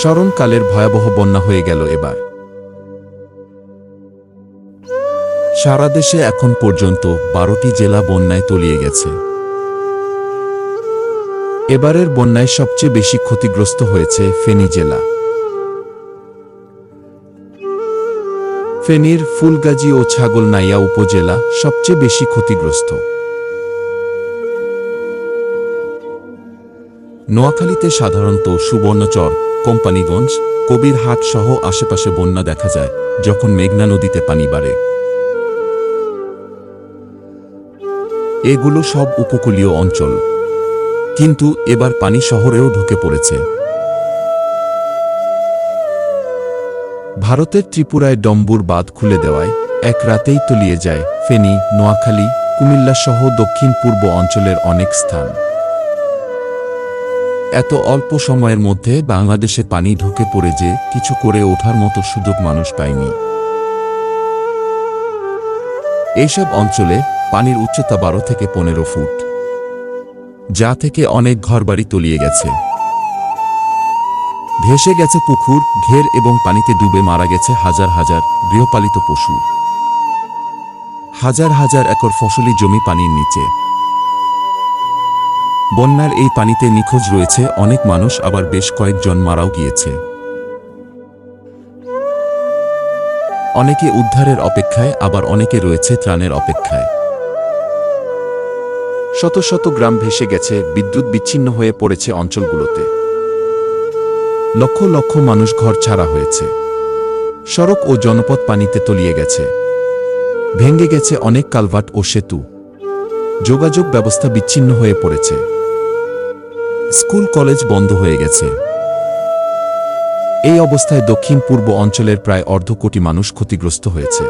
স্মরণকালের ভয়াবহ বন্যা হয়ে গেল এবার। সারা দেশে এখন পর্যন্ত বারোটি জেলা বন্যায় তলিয়ে গেছে। এবারের বন্যায় সবচেয়ে বেশি ক্ষতিগ্রস্ত হয়েছে ফেনী জেলা। ফেনীর ফুলগাজী ও ছাগলনাইয়া উপজেলা সবচেয়ে বেশি ক্ষতিগ্রস্ত। নোয়াখালীতে সাধারণত সুবর্ণচর কোম্পানিগঞ্জ, কবিরহাট সহ আশেপাশে বন্যা দেখা যায়, যখন মেঘনা নদীতে পানি বাড়ে। এগুলো সব উপকূলীয় অঞ্চল। কিন্তু এবার পানি শহরেও ঢুকে পড়েছে। ভারতের ত্রিপুরায় ডম্বুর বাঁধ খুলে দেওয়ায় এক রাতেই তলিয়ে যায় ফেনী, নোয়াখালী, কুমিল্লা সহ দক্ষিণ পূর্ব অঞ্চলের অনেক স্থান। এত অল্প সময়ের মধ্যে বাংলাদেশে পানি ঢুকে পড়ে যে কিছু করে ওঠার মতো সুযোগ মানুষ পায়নি। এইসব অঞ্চলে পানির উচ্চতা বারো থেকে পনেরো ফুট, যা থেকে অনেক ঘরবাড়ি তলিয়ে গেছে। ভেসে গেছে পুকুর, ঘের এবং পানিতে ডুবে মারা গেছে হাজার হাজার গৃহপালিত পশু। হাজার হাজার একর ফসলি জমি পানির নিচে। বন্যার এই পানিতে নিখোঁজ রয়েছে অনেক মানুষ, আবার বেশ কয়েকজন মারাও গিয়েছে। অনেকে উদ্ধারের অপেক্ষায়, আবার অনেকে রয়েছে ত্রাণের অপেক্ষায়। শত শত গ্রাম ভেসে গেছে, বিদ্যুৎ বিচ্ছিন্ন হয়ে পড়েছে অঞ্চলগুলোতে। লক্ষ লক্ষ মানুষ ঘর ছাড়া হয়েছে। সড়ক ও জনপথ পানিতে তলিয়ে গেছে। ভেঙে গেছে অনেক কালভার্ট ও সেতু। যোগাযোগ ব্যবস্থা বিচ্ছিন্ন হয়ে পড়েছে। স্কুল কলেজ বন্ধ হয়ে গেছে। এই অবস্থায় দক্ষিণ পূর্ব অঞ্চলের প্রায় অর্ধ কোটি মানুষ ক্ষতিগ্রস্ত হয়েছে।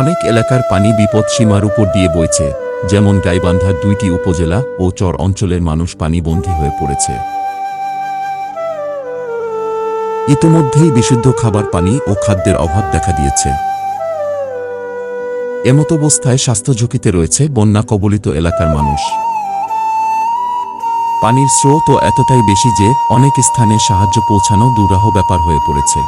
অনেক এলাকার পানি বিপদ সীমার উপর দিয়ে বইছে, যেমন গাইবান্ধার দুইটি উপজেলা ও চর অঞ্চলের মানুষ পানিবন্দী হয়ে পড়েছে। ইতোমধ্যেই বিশুদ্ধ খাবার, পানি ও খাদ্যের অভাব দেখা দিয়েছে। এমত অবস্থায় স্বাস্থ্য ঝুঁকিতে রয়েছে বন্যা কবলিত এলাকার মানুষ। পানির স্রোতও এতটাই বেশি যে অনেক স্থানে সাহায্য পৌঁছানো দুরাহ ব্যাপার হয়ে পড়েছে।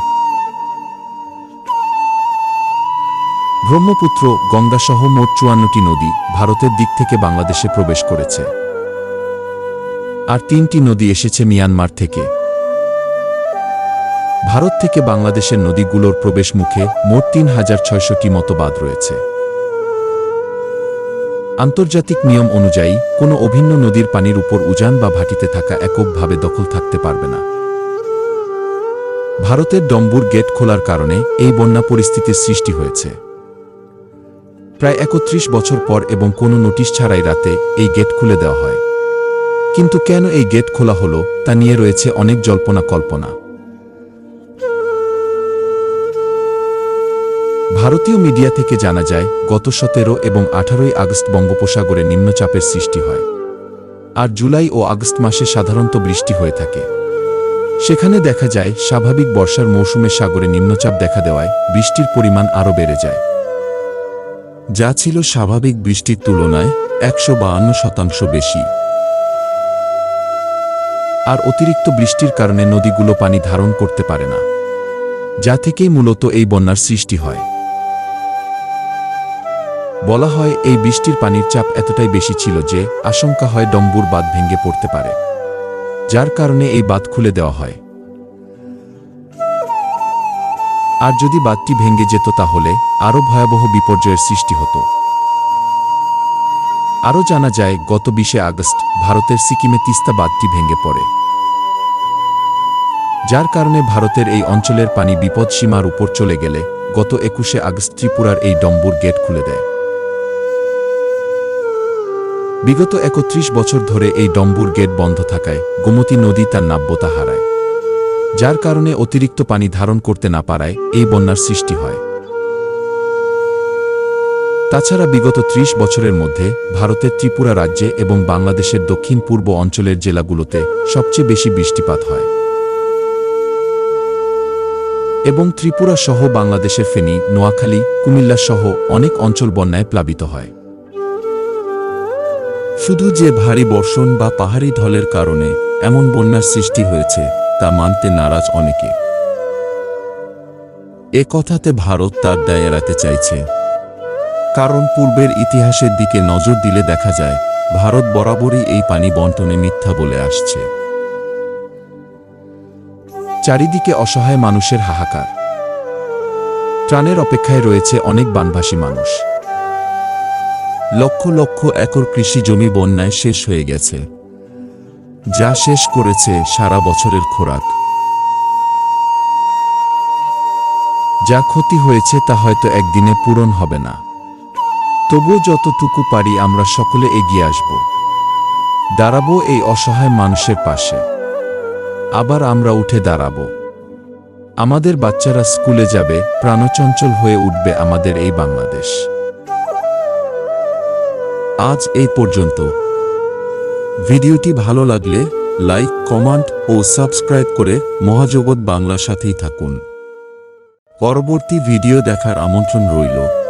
ব্রহ্মপুত্র গঙ্গাসহ মোট চুয়ান্নটি নদী ভারতের দিক থেকে বাংলাদেশে প্রবেশ করেছে। আর তিনটি নদী এসেছে মিয়ানমার থেকে। ভারত থেকে বাংলাদেশের নদীগুলোর প্রবেশ মুখে মোট তিন হাজার ছয়শটি মতো বাঁধ রয়েছে। আন্তর্জাতিক নিয়ম অনুযায়ী, কোনো অভিন্ন নদীর পানির উপর উজান বা ভাটিতে থাকা এককভাবে দখল থাকতে পারবে না। ভারতের ডম্বুর গেট খোলার কারণে এই বন্যা পরিস্থিতির সৃষ্টি হয়েছে। প্রায় একত্রিশ বছর পর এবং কোনো নোটিশ ছাড়াই রাতে এই গেট খুলে দেওয়া হয়। কিন্তু কেন এই গেট খোলা হলো তা নিয়ে রয়েছে অনেক জল্পনা কল্পনা ভারতীয় মিডিয়া থেকে জানা যায়, গত সতেরো এবং আঠারোই আগস্ট বঙ্গোপসাগরে নিম্নচাপের সৃষ্টি হয়। আর জুলাই ও আগস্ট মাসে সাধারণত বৃষ্টি হয়ে থাকে। সেখানে দেখা যায়, স্বাভাবিক বর্ষার মৌসুমে সাগরে নিম্নচাপ দেখা দেওয়ায় বৃষ্টির পরিমাণ আরও বেড়ে যায়। যা ছিল স্বাভাবিক বৃষ্টির তুলনায় একশো শতাংশ বেশি। আর অতিরিক্ত বৃষ্টির কারণে নদীগুলো পানি ধারণ করতে পারে না, যা থেকেই মূলত এই বন্যার সৃষ্টি হয়। বলা হয়, এই বৃষ্টির পানির চাপ এতটাই বেশি ছিল যে আশঙ্কা হয় ডম্বুর বাঁধ ভেঙে পড়তে পারে, যার কারণে এই বাঁধ খুলে দেওয়া হয়। আর যদি বাঁধটি ভেঙে যেত তাহলে আরও ভয়াবহ বিপর্যয়ের সৃষ্টি হতো। আরও জানা যায়, গত বিশে আগস্ট ভারতের সিকিমে তিস্তা বাঁধটি ভেঙে পড়ে, যার কারণে ভারতের এই অঞ্চলের পানি বিপদ সীমার উপর চলে গেলে গত একুশে আগস্ট ত্রিপুরার এই ডম্বুর গেট খুলে দেয়। বিগত একত্রিশ বছর ধরে এই ডম্বুর গেট বন্ধ থাকায় গোমতী নদী তার নাব্যতা হারায়। যার কারণে অতিরিক্ত পানি ধারণ করতে না পারায় এই বন্যার সৃষ্টি হয়। তাছাড়া বিগত ত্রিশ বছরের মধ্যে ভারতের ত্রিপুরা রাজ্যে এবং বাংলাদেশের দক্ষিণ পূর্ব অঞ্চলের জেলাগুলোতে সবচেয়ে বেশি বৃষ্টিপাত হয়। এবং ত্রিপুরা সহ বাংলাদেশের ফেনী, নোয়াখালী, কুমিল্লা সহ অনেক অঞ্চল বন্যায় প্লাবিত হয়। শুধু যে ভারী বর্ষণ বা পাহাড়ি ঢলের কারণে এমন বন্যার সৃষ্টি হয়েছে, তা মানতে নারাজ অনেকে। এ কথাতে ভারত তার দায় এড়াতে চাইছে। কারণ পূর্বের ইতিহাসের দিকে নজর দিলে দেখা যায়, ভারত বরাবরই এই পানি বন্টনে মিথ্যা বলে আসছে। চারিদিকে অসহায় মানুষের হাহাকার। ত্রাণের অপেক্ষায় রয়েছে অনেক বানভাসী মানুষ। লক্ষ লক্ষ একর কৃষি জমি বন্যায় শেষ হয়ে গেছে। যা শেষ করেছে সারা বছরের খোরাক। যা ক্ষতি হয়েছে তা হয়তো একদিনে পূরণ হবে না। তবুও যতটুকু পারি আমরা সকলে এগিয়ে আসব। দাঁড়াবো এই অসহায় মানুষের পাশে। আবার আমরা উঠে দাঁড়াবো। আমাদের বাচ্চারা স্কুলে যাবে, প্রাণচঞ্চল হয়ে উঠবে আমাদের এই বাংলাদেশ। আজ এই পর্যন্ত। ভিডিওটি ভালো লাগলে লাইক, কমেন্ট ও সাবস্ক্রাইব করে মহাজগৎ বাংলার সাথেই থাকুন। পরবর্তী ভিডিও দেখার আমন্ত্রণ রইল।